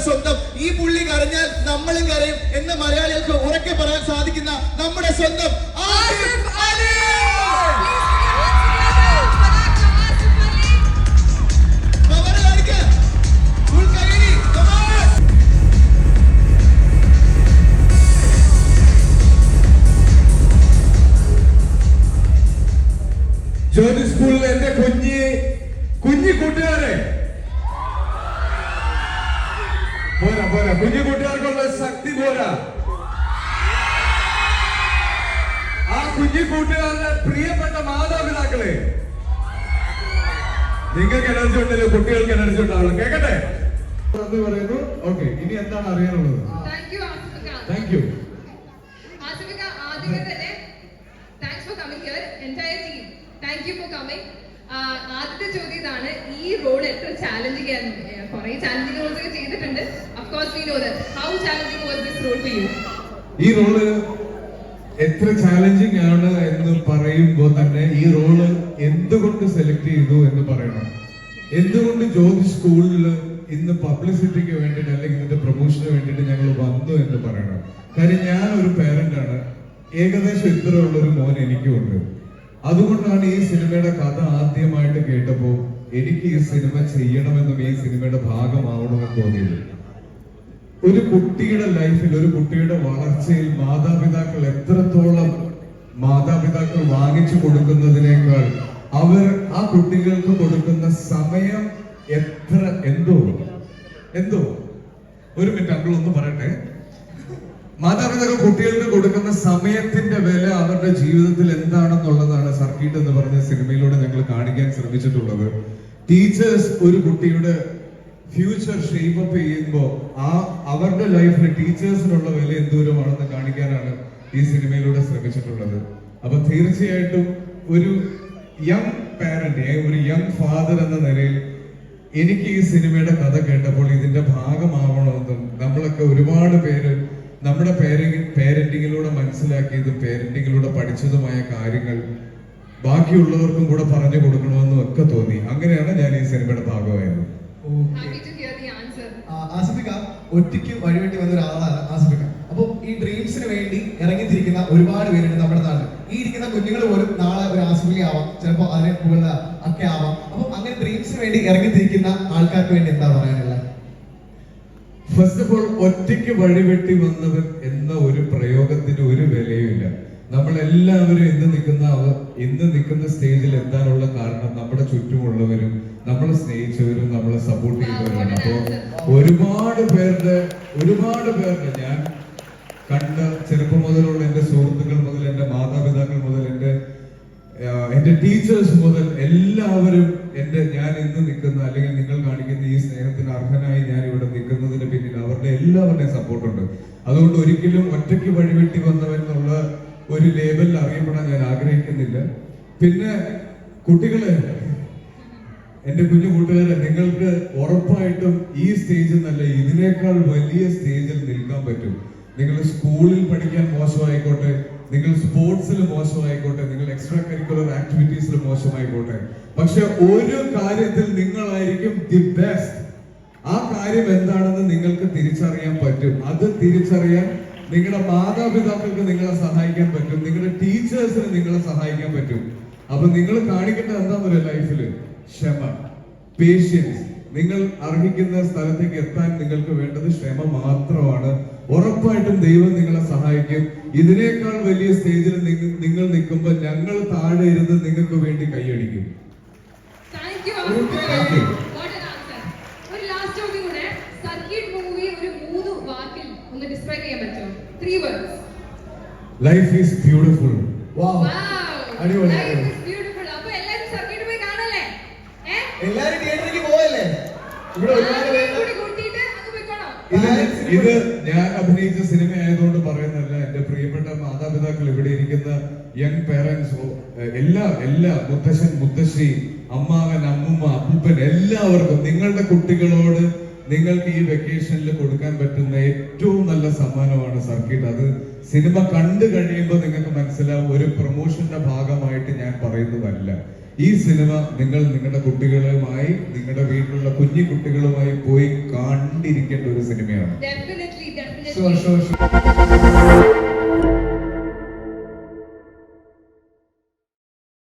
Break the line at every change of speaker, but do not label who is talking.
സ്വന്തം ഈ പുള്ളി കരഞ്ഞാൽ നമ്മളും കരയും എന്ന് മലയാളികൾക്ക് ഉറക്കെ പറയാൻ സാധിക്കുന്ന നമ്മുടെ സ്വന്തം ആസിഫ്
സ്കൂളിൽ എന്റെ കുഞ്ഞി പോരാ പോരാ. കുഞ്ഞു കൂട്ടുകാർക്കുള്ള ശക്തി പോരാ. ആ കുഞ്ഞു കൂട്ടുകാരുടെ പ്രിയപ്പെട്ട മാതാപിതാക്കളെ നിങ്ങൾക്ക് എനർജി ഉണ്ടല്ലോ കുട്ടികൾക്ക് എനർജി ഉണ്ടാവണം. കേക്കട്ടെ? പറയുന്നു. ഓക്കെ ഇനി എന്താണ് അറിയാനുള്ളത്?
താങ്ക് യു ആദ്യത്തെ ചോദ്യം ഇതാണ് ഈ റോഡ് എത്ര ചാലഞ്ചിങ് ആയിരുന്നു? കുറെ ചാലഞ്ചിങ് റോൾസ് ഒക്കെ ചെയ്തിട്ടുണ്ട്. Of course we know that how challenging was this role for you
ഈ റോൾ എത്ര ചാലഞ്ചിങ് ആണ് എന്ന് പറയുമ്പോൾ തന്നെ ഈ റോൾ എന്തുകൊണ്ട് സെലക്ട് ചെയ്തു എന്ന് പറയണം. എന്തുകൊണ്ട് ജ്യോതി സ്കൂളിൽ ഇന്ന് പബ്ലിസിറ്റിക്ക് വേണ്ടിയിട്ട് അല്ലെങ്കിൽ ഇതിന്റെ പ്രൊമോഷന് വേണ്ടിയിട്ട് ഞങ്ങൾ വന്നു എന്ന് പറയണം. കാര്യം ഞാൻ ഒരു പേരന്റ് ആണ്. ഏകദേശം ഇത്രയുള്ള ഒരു മോൻ എനിക്കുണ്ട് അതുകൊണ്ടാണ് ഈ സിനിമയുടെ കഥ ആദ്യമായിട്ട് കേട്ടപ്പോൾ എനിക്ക് ഈ സിനിമ ചെയ്യണമെന്നും ഈ സിനിമയുടെ ഭാഗമാവണമെന്നും തോന്നിയത്. ഒരു കുട്ടിയുടെ ലൈഫിൽ ഒരു കുട്ടിയുടെ വളർച്ചയിൽ മാതാപിതാക്കൾ എത്രത്തോളം മാതാപിതാക്കൾ വാങ്ങിച്ചു കൊടുക്കുന്നതിനേക്കാൾ അവർ ആ കുട്ടികൾക്ക് കൊടുക്കുന്ന സമയം എത്ര എന്തോ. എന്തോ. ഒരു മിനിറ്റ് അങ്കിൾ ഒന്ന് പറയട്ടെ? മാതാപിതാക്കൾ കുട്ടികൾക്ക് കൊടുക്കുന്ന സമയത്തിന്റെ വില അവരുടെ ജീവിതത്തിൽ എന്താണെന്നുള്ളതാണ് സർക്കിട്ട് എന്ന് പറഞ്ഞ സിനിമയിലൂടെ ഞങ്ങൾ കാണിക്കാൻ ശ്രമിച്ചിട്ടുള്ളത്. ടീച്ചേഴ്സ് ഒരു കുട്ടിയുടെ ഫ്യൂച്ചർ ഷേപ്പ് അപ്പ് ചെയ്യുമ്പോൾ ആ അവരുടെ ലൈഫിൽ ടീച്ചേഴ്സിനുള്ള വില എന്തോരമാണെന്ന് കാണിക്കാനാണ് ഈ സിനിമയിലൂടെ ശ്രമിച്ചിട്ടുള്ളത്. അപ്പൊ തീർച്ചയായിട്ടും ഒരു യങ് പാരന്റ് ഒരു യങ് ഫാദർ എന്ന നിലയിൽ എനിക്ക് ഈ സിനിമയുടെ കഥ കേട്ടപ്പോൾ ഇതിന്റെ ഭാഗമാവണമെന്നും നമ്മളൊക്കെ ഒരുപാട് പേര് നമ്മുടെ പേരന്റ് പേരന്റിങ്ങിലൂടെ മനസ്സിലാക്കിയതും പേരന്റിങ്ങിലൂടെ പഠിച്ചതുമായ കാര്യങ്ങൾ ബാക്കിയുള്ളവർക്കും കൂടെ പറഞ്ഞു കൊടുക്കണമെന്നും ഒക്കെ തോന്നി. അങ്ങനെയാണ് ഞാൻ ഈ സിനിമയുടെ ഭാഗമായത്.
ആസിഫിക്ക ഒറ്റയ്ക്ക് വഴിവെട്ടി വന്ന ഒരാളാണ് ആസിഫിക്ക അപ്പൊ ഈ ഡ്രീംസിന് വേണ്ടി ഇറങ്ങിത്തിരിക്കുന്ന ഒരുപാട് പേരുണ്ട് നമ്മുടെ നാട്ടിൽ ഈ ഇരിക്കുന്ന കുഞ്ഞുങ്ങൾ പോലും നാളെ ഒരു ആസിഫിക ആവാം. ചിലപ്പോൾ അതിനെ പോകുന്ന ഒക്കെ ആവാം. അപ്പൊ അങ്ങനെ ഡ്രീംസിന് വേണ്ടി ഇറങ്ങിത്തിരിക്കുന്ന ആൾക്കാർക്ക് വേണ്ടി എന്താ പറയാനുള്ളത്?
ഫസ്റ്റ് ഓഫ് ഓൾ ഒറ്റയ്ക്ക് വഴിവെട്ടി വന്നവൻ എന്ന ഒരു പ്രയോഗത്തിന് ഒരു വിലയുമില്ല നമ്മൾ എല്ലാവരും ഇന്ന് നിൽക്കുന്ന ഇന്ന് നിൽക്കുന്ന സ്റ്റേജിൽ എത്താനുള്ള കാരണം? നമ്മുടെ ചുറ്റുമുള്ളവരും നമ്മളെ സ്നേഹിച്ചവരും നമ്മളെ സപ്പോർട്ട് ചെയ്തവരാണ് അപ്പോ ഒരുപാട് പേരുടെ ഒരുപാട് പേരുടെ ഞാൻ കണ്ട ചെറുപ്പം മുതലുള്ള എന്റെ സുഹൃത്തുക്കൾ മുതൽ എന്റെ മാതാപിതാക്കൾ മുതൽ എന്റെ എന്റെ എന്റെ ടീച്ചേഴ്സ് മുതൽ എല്ലാവരും എന്റെ ഞാൻ ഇന്ന് നിൽക്കുന്ന അല്ലെങ്കിൽ നിങ്ങൾ കാണിക്കുന്ന ഈ സ്നേഹത്തിന് നിൽക്കുന്നതിന് അവരുടെ എല്ലാവരുടെയും സപ്പോർട്ടുണ്ട് അതുകൊണ്ട് ഒരിക്കലും ഒറ്റയ്ക്ക് വഴിവെട്ടി വന്നവൻ എന്നുള്ള ഒരു ലേബലിൽ അറിയപ്പെടാൻ ഞാൻ ആഗ്രഹിക്കുന്നില്ല. പിന്നെ കുട്ടികളെ എന്റെ കുഞ്ഞു കൂട്ടുകാരെ നിങ്ങൾക്ക് ഉറപ്പായിട്ടും ഈ സ്റ്റേജിൽ നല്ല ഇതിനേക്കാൾ വലിയ സ്റ്റേജിൽ നിൽക്കാൻ പറ്റും. നിങ്ങൾ സ്കൂളിൽ പഠിക്കാൻ മോശമായിക്കോട്ടെ നിങ്ങൾ സ്പോർട്സിൽ മോശമായിക്കോട്ടെ നിങ്ങൾ എക്സ്ട്രാ കരിക്കുലർ ആക്ടിവിറ്റീസിൽ മോശമായിക്കോട്ടെ. പക്ഷെ ഒരു കാര്യത്തിൽ നിങ്ങളായിരിക്കും ദി കാര്യം എന്താണെന്ന് നിങ്ങൾക്ക് തിരിച്ചറിയാൻ പറ്റും. അത് തിരിച്ചറിയാൻ നിങ്ങളുടെ മാതാപിതാക്കൾക്ക് നിങ്ങളെ സഹായിക്കാൻ പറ്റും. നിങ്ങളുടെ ടീച്ചേഴ്സിന് നിങ്ങളെ സഹായിക്കാൻ പറ്റും. അപ്പൊ നിങ്ങൾ കാണിക്കേണ്ടത് എന്താണെന്നറിയോ ലൈഫിൽ ക്ഷമ. പേഷ്യൻസ്. നിങ്ങൾ അർഹിക്കുന്ന സ്ഥലത്തേക്ക് എത്താൻ നിങ്ങൾക്ക് വേണ്ടത് ക്ഷമ മാത്രമാണ്. ഉറപ്പായിട്ടും ദൈവം നിങ്ങളെ സഹായിക്കും. ഇതിനേക്കാൾ വലിയ സ്റ്റേജിൽ നിങ്ങ- നിങ്ങൾ നിൽക്കുമ്പോൾ ഞങ്ങൾ താഴെ ഇരുന്ന് നിങ്ങൾക്ക് വേണ്ടി കൈയടിക്കും
thank you
Thank you.
What an answer ഒരു ലാസ്റ്റ് ചോദ്യം കൂടെ സർക്കിട്ട് മൂവി ഒരു മൂന്ന് വാക്കിൽ ഡിസ്ക്രൈബ് ചെയ്യാൻ three words
life is beautiful
wow അടിപൊളി.
ബ്യൂട്ടിഫുൾ അപ്പോൾ എല്ലാരും സർക്കിട്ട് പോയി കാണല്ലേ? ഏ?
എല്ലാരും തിയേറ്ററിലേക്ക് പോവല്ലേ? ഇവിടെ ഒരുപാട്
ആരെയും
പേര്
കൂടി കൂട്ടിയിട്ട് അങ്ങ് പോയിക്കോണോ
ഇത് ഇത് ഞാൻ അഭിനയിച്ച സിനിമ ആയതുകൊണ്ട് പറയുന്നല്ല എന്റെ പ്രിയപ്പെട്ട മാതാപിതാക്കൾ ഇവിടെ ഇരിക്കുന്ന യങ് പേരൻസ് എല്ലാ എല്ലാ മുത്തശ്ശൻ മുത്തശ്ശി അമ്മാവൻ അമ്മുമ്മ അപ്പൂപ്പൻ എല്ലാവർക്കും നിങ്ങളുടെ കുട്ടികളോട് നിങ്ങൾക്ക് ഈ വെക്കേഷനിൽ കൊടുക്കാൻ പറ്റുന്ന ഏറ്റവും നല്ല സമ്മാനമാണ് സർക്കിട്ട്. അത് സിനിമ കണ്ടു കഴിയുമ്പോൾ നിങ്ങൾക്ക് മനസ്സിലാവും ഒരു പ്രൊമോഷന്റെ ഭാഗമായിട്ട് ഞാൻ പറയുന്നതല്ല. ഈ സിനിമ നിങ്ങൾ നിങ്ങളുടെ കുട്ടികളുമായി നിങ്ങളുടെ വീട്ടിലുള്ള കുഞ്ഞു കുട്ടികളുമായി പോയി കണ്ടിരിക്കേണ്ട ഒരു സിനിമയാണ്.